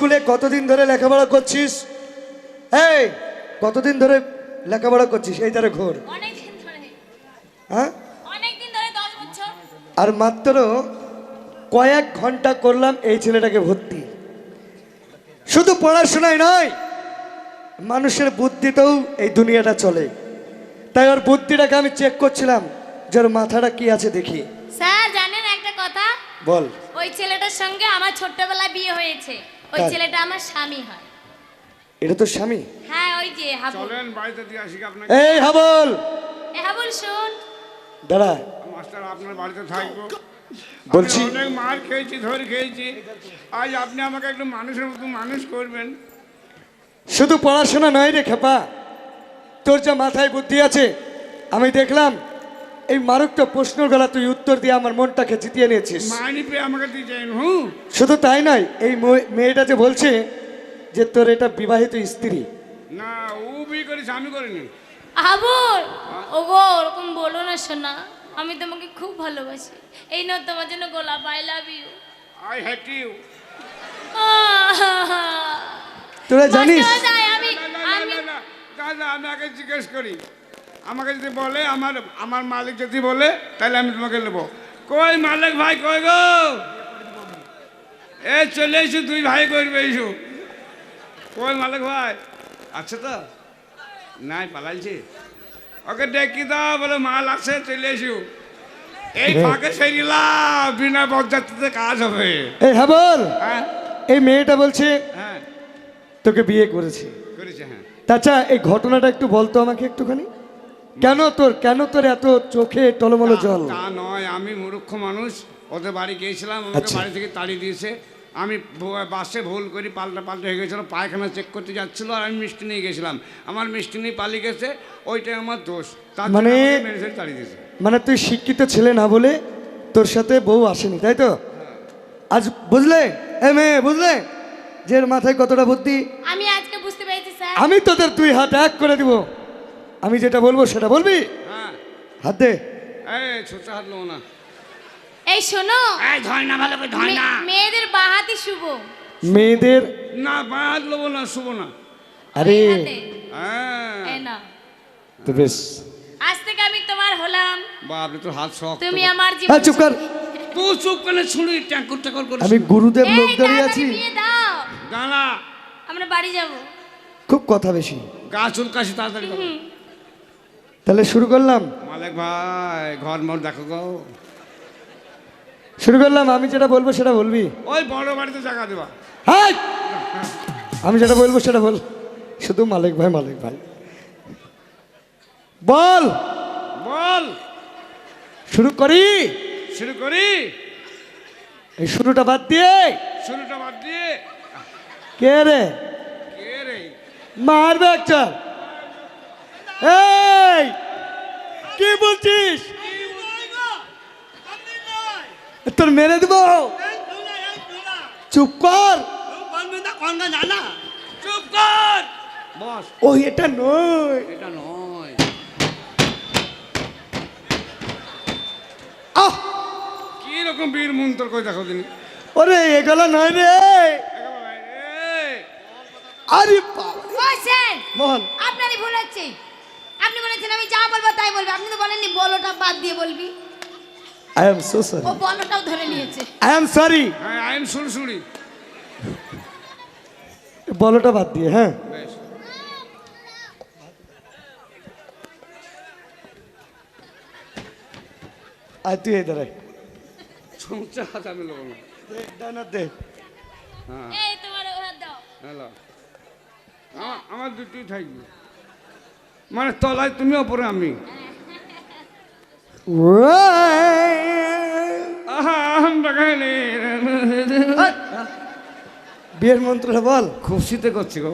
স্কুলে কতদিন ধরে লেখাপড়া করছিস? এই কতদিন ধরে লেখাপড়া করছিস? এই তারে ঘোর। হ্যাঁ? আর মাত্র কয়েক ঘণ্টা করলাম এই ছেলেটাকে ভর্তি। শুধু পড়াশোনায় নয় মানুষের বুদ্ধিতেও এই দুনিয়াটা চলে। তাই ওর বুদ্ধিটাকে আমি চেক করছিলাম যে ওর মাথাটা কি আছে দেখি। স্যার জানেন একটা কথা? বল। ওই ছেলেটার সঙ্গে আমার ছোট্টবেলায় বিয়ে হয়েছে। ওই ছেলেটা আমার স্বামী হয়। এটা তো স্বামী? হ্যাঁ ওই যে হাবুল। চলেন বাড়িতে দিয়ে আসি আপনাকে? এই হাবল! এ হাবুল শুন। দাঁড়া। মাস্টার আপনার বাড়িতে থাকব। বলছি- অনেক মার খেয়েছি ধরে খেয়েছি। আজ আপনি আমাকে একটু মানুষের মতো মানুষ করবেন। শুধু পড়াশোনা নয় রে খেপা। তোর যা মাথায় বুদ্ধি আছে আমি দেখলাম এই মারুকটা প্রশ্নের গলা তুই উত্তর দিয়ে আমার মনটাকে জিতিয়ে নিয়েছিস মাইনি পেয়ে আমাকে দিয়েছেন হুম শুধু তাই নয় এই মেয়েটা যে বলছে যে তোর এটা বিবাহিত স্ত্রী না ও বিয়ে করেছে আমি করিনি হাবুল ওগো ওরকম বলো না সোনা আমি তোমাকে খুব ভালোবাসি এই নাও তোমার জন্য গোলাপ I love you I hate you তোরা জানিস আমি আমি দাদা আমি আগে জিজ্ঞেস করি আমাকে যদি বলে আমার আমার মালিক যদি বলে তাহলে আমি তোমাকে নেব। কই মালিক ভাই কই গো? এ চলে এসো তুই ভাই করবে এসো। কই মালিক ভাই? আছে তো? নাই পালাইছে। ওকে ডেকে দাও বলে মাল আছে চলে এসো। এই ফাঁকে সেরিলা বিনা বরযাত্রীতে কাজ হবে। এই হ্যাঁ বল। হ্যাঁ। এই মেয়েটা বলছে হ্যাঁ। তোকে বিয়ে করেছে। করেছে হ্যাঁ। তাছা এই ঘটনাটা একটু বলতো আমাকে একটুখানি? কেন তোর কেন তোর এত চোখে টলমলো জল? তা নয় আমি মূর্খ মানুষ ওদের বাড়ি গিয়েছিলাম আমাকে আচ্ছা। বাড়ি থেকে তাড়িয়ে দিয়েছে। আমি ভু- বাসে ভুল করি পাল্টা পাল্টা হয়ে গেছিল পায়খানা চেক করতে যাচ্ছিল আর আমি মিষ্টি নিয়ে গেছিলাম। আমার মিষ্টি নিয়ে পালিয়ে গেছে ওইটাই আমার দোষ। তার মানে- মেরে ফেলে তাড়িয়ে দিয়েছে। মানে তুই শিক্ষিত ছেলে না বলে তোর সাথে বউ আসেনি তাই তো? আজ বুঝলে? এ মেয়ে বুঝলে? যে এর মাথায় কতটা বুদ্ধি? আমি আজকে বুঝতে পেরেছি স্যার। আমি তোদের তুই হাত এক করে দিব। আমি যেটা বলব সেটা বলবি? হ্যাঁ। হাত দে। এই ছোট হাত লো না। এই শোনো। এই ধয় না ভালো করে ধয় না। মেয়েদের বাহাতি শুভ। মেয়েদের না বাঁ হাত লোবো না শুভ না। আরে। হ্যাঁ। এই নাও। তো বেশ। আজ থেকে আমি তোমার হলাম। বাপরে তোর হাত শক্ত। তুমি আমার জীবন হ্যাঁ চুপ কর। তুই চুপ করে শুনি ট্যাঙ্কুর ট্যাঙ্কুর করে আমি গুরুদেব লোক দাঁড়িয়ে তাড়াতাড়ি আছি। দাও দাঁড়া। আমরা বাড়ি যাব। খুব কথা বেশি। গা চুলকাশি তাড়াতাড়ি। তাহলে শুরু করলাম? মালিক ভাই ঘর মোর দেখো গো। শুরু করলাম আমি যেটা বলব সেটা বলবি? ওই বড় বাড়িতে জায়গা দেবা। হাই! আমি যেটা বলব সেটা বল। শুধু মালিক ভাই মালিক ভাই। বল! বল! শুরু করি? শুরু করি? এই শুরুটা বাদ দিয়ে। শুরুটা বাদ দিয়ে। কে রে? কে রে? মারবে একটা এই কি বলছিস? তোর মেরে দেব। চুপ কর। চুপ কর বস। ও এটা নয়। এটা নয়। আহ! কি রকম বীর মন্তর করে দেখো দিন ওরে এগুলো নয় রে। আরে বাবা। মোহন। আপনারই ভুল হচ্ছে। বলেছেন আমি যা বলব তাই বলব। আপনি তো বলেননি বলোটা বাদ দিয়ে বলবি। আই এম সো সরি ও বলোটাও ধরে নিয়েছে। আই এম সরি হ্যাঁ আইন সুরসুরি বলোটা বাদ দিয়ে হ্যাঁ। বেশ। আর তুই এই দাঁড়াই সমস্যা হাত আমি লোক না। দে, ডান দে হ্যাঁ। এই তোমার ও দাও। হ্যালো। আমার আমার দুটোই থাকবে। মানে তলায় তুমি ওপরে আমি। বিয়ের মন্ত্রটা বল। খুশিতে করছি গো।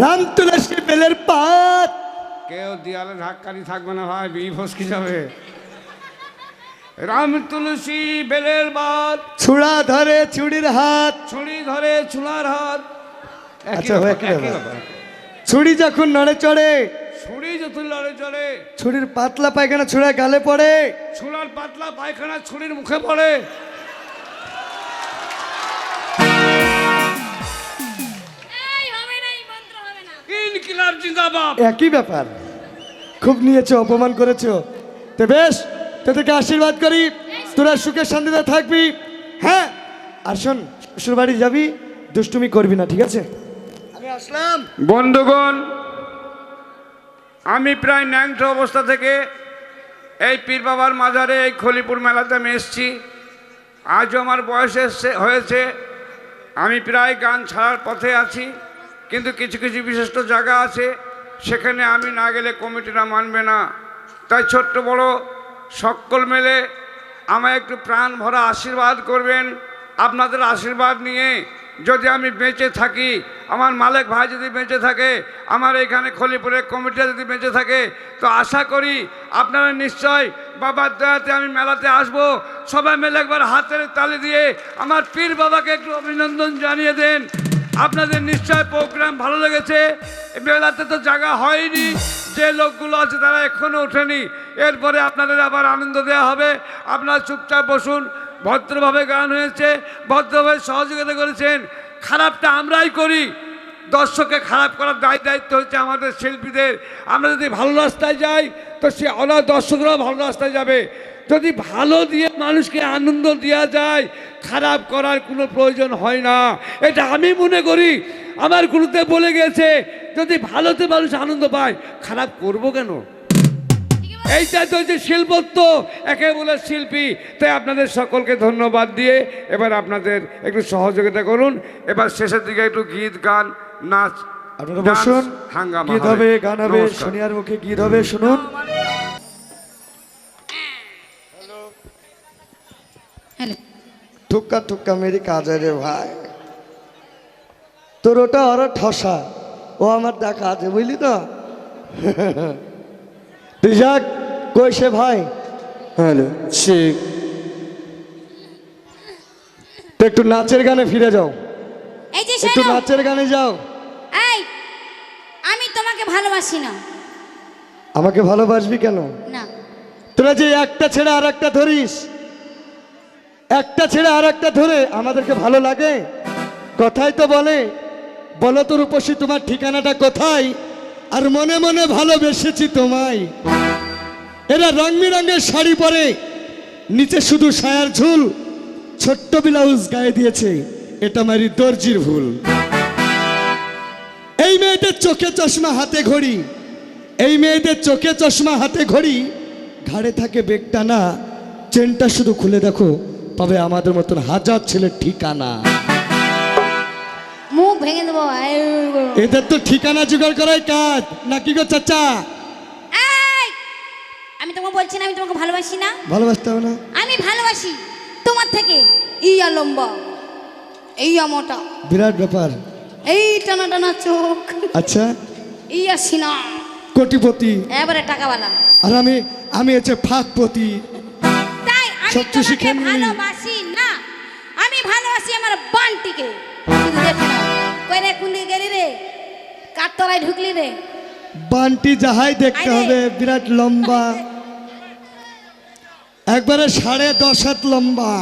রাম তুলসী বেলের পাত। কেউ দেয়ালে ধাক্কানি থাকবে না ভাই বি ফসকি যাবে। রাম তুলসী বেলের বাদ। ছুড়া ধরে ছুরির হাত। ছুরি ধরে চুলার হাত। আচ্ছা, ব্যাপার। ব্যাপার। ছুরি যখন নড়ে চড়ে ছুরি তো তুই লড়ে ছুরির পাতলা পায়খানা ছুঁড়ে গালে পড়ে। ছুলার পাতলা পায়খানা ছুরির মুখে পড়ে। এই হবে না এই মন্ত্র হবে না। ইনকিলাব জিন্দাবাদ। একই ব্যাপার। খুব নিয়েছো অপমান করেছ। তো বেশ। তোদেরকে আশীর্বাদ করি। তোরা সুখে শান্তিতে থাকবি। হ্যাঁ? আর শোন শ্বশুর বাড়ি যাবি দুষ্টুমি করবি না ঠিক আছে? আমি আসলাম। বন্ধুগণ আমি প্রায় ন্যাংট অবস্থা থেকে এই পীর বাবার মাজারে এই খলিপুর মেলাতে আমি এসেছি। আজও আমার বয়স এসছে হয়েছে। আমি প্রায় গান ছাড়ার পথে আছি কিন্তু কিছু কিছু বিশিষ্ট জায়গা আছে সেখানে আমি না গেলে কমিটিরা মানবে না। তাই ছোট্ট বড় সকল মেলে আমায় একটু প্রাণ ভরা আশীর্বাদ করবেন। আপনাদের আশীর্বাদ নিয়ে যদি আমি বেঁচে থাকি, আমার মালিক ভাই যদি বেঁচে থাকে, আমার এখানে খলিপুরের কমিটিটা যদি বেঁচে থাকে, তো আশা করি আপনারা নিশ্চয় বাবার দয়াতে আমি মেলাতে আসব। সবাই মিলে একবার হাতের তালি দিয়ে আমার পীর বাবাকে একটু অভিনন্দন জানিয়ে দেন। আপনাদের নিশ্চয় প্রোগ্রাম ভালো লেগেছে। মেলাতে তো জায়গা হয়নি। যে লোকগুলো আছে তারা এখনও ওঠেনি। এরপরে আপনাদের আবার আনন্দ দেওয়া হবে। আপনারা চুপচাপ বসুন, ভদ্রভাবে গান হয়েছে, ভদ্রভাবে সহযোগিতা করেছেন। খারাপটা আমরাই করি। দর্শককে খারাপ করার দায় দায়িত্ব হচ্ছে আমাদের শিল্পীদের। আমরা যদি ভালো রাস্তায় যাই, তো সে অনা দর্শকরাও ভালো রাস্তায় যাবে। যদি ভালো দিয়ে মানুষকে আনন্দ দেওয়া যায়, খারাপ করার কোনো প্রয়োজন হয় না। এটা আমি মনে করি। আমার গুরুতে বলে গেছে, যদি ভালোতে মানুষ আনন্দ পায়, খারাপ করব কেন? এইটা তো হচ্ছে শিল্পত্ব একে বলে শিল্পী। তাই আপনাদের সকলকে ধন্যবাদ দিয়ে এবার আপনাদের একটু সহযোগিতা করুন। এবার শেষের দিকে একটু গীত গান নাচ আপনারা বসুন। গীত হবে। গান হবে। সোনিয়ার মুখে গীত হবে শুনুন। হ্যালো। থুক্কা থুক্কা মেরি কাজ রে ভাই। তোর ওটা আরও ঠসা। ও আমার দেখা আছে বুঝলি তো? যাক কই সে ভাই? হ্যালো সে তো একটু নাচের গানে ফিরে যাও। এই যে একটু শোনো নাচের গানে যাও। এই আমি তোমাকে ভালোবাসি না। আমাকে ভালোবাসবি কেন? না। তোরা যে একটা ছেড়ে আর একটা ধরিস একটা ছেড়ে আর একটা ধরে আমাদেরকে ভালো লাগে? কথাই তো বলে বলো তোর রূপসী তোমার ঠিকানাটা কোথায়? আর মনে মনে ভালোবেসেছি তোমায়। এরা রং বেরঙের শাড়ি পরে, নিচে শুধু সায়ার ঝুল, ছোট্ট ব্লাউজ গায়ে দিয়েছে, এটা মারি দর্জির ভুল। এই মেয়েদের চোখে চশমা হাতে ঘড়ি, এই মেয়েদের চোখে চশমা হাতে ঘড়ি, ঘাড়ে থাকে বেগটা না চেনটা শুধু খুলে দেখো পাবে আমাদের মতন হাজার ছেলের ঠিকানা। ভেঙে দেবো এদের তো ঠিকানা জোগাড় করাই কাজ। নাকি গো চাচা? আমি তোমাকে বলছি না আমি তোমাকে ভালোবাসি না। ভালোবাসতে হবে না? আমি ভালোবাসি তোমার থেকে। ইয়া লম্বা এইয়া মোটা বিরাট ব্যাপার। এই টানা টানা চোখ। আচ্ছা। ইয়া সিনা। কোটিপতি। এবারে টাকাওয়ালা। আর আমি আমি হচ্ছে ফাঁকপতি। তাই আমি তোমাকে ভালোবাসি না। আমি ভালোবাসি আমার বানটিকে। শুধু দেখে। নাও কই রে কোন দিকে গেলি রে? কাঠতলায় ঢুকলি রে? বানটি যাহাই দেখতে হবে বিরাট লম্বা। একবারে সাড়ে দশ হাত লম্বা।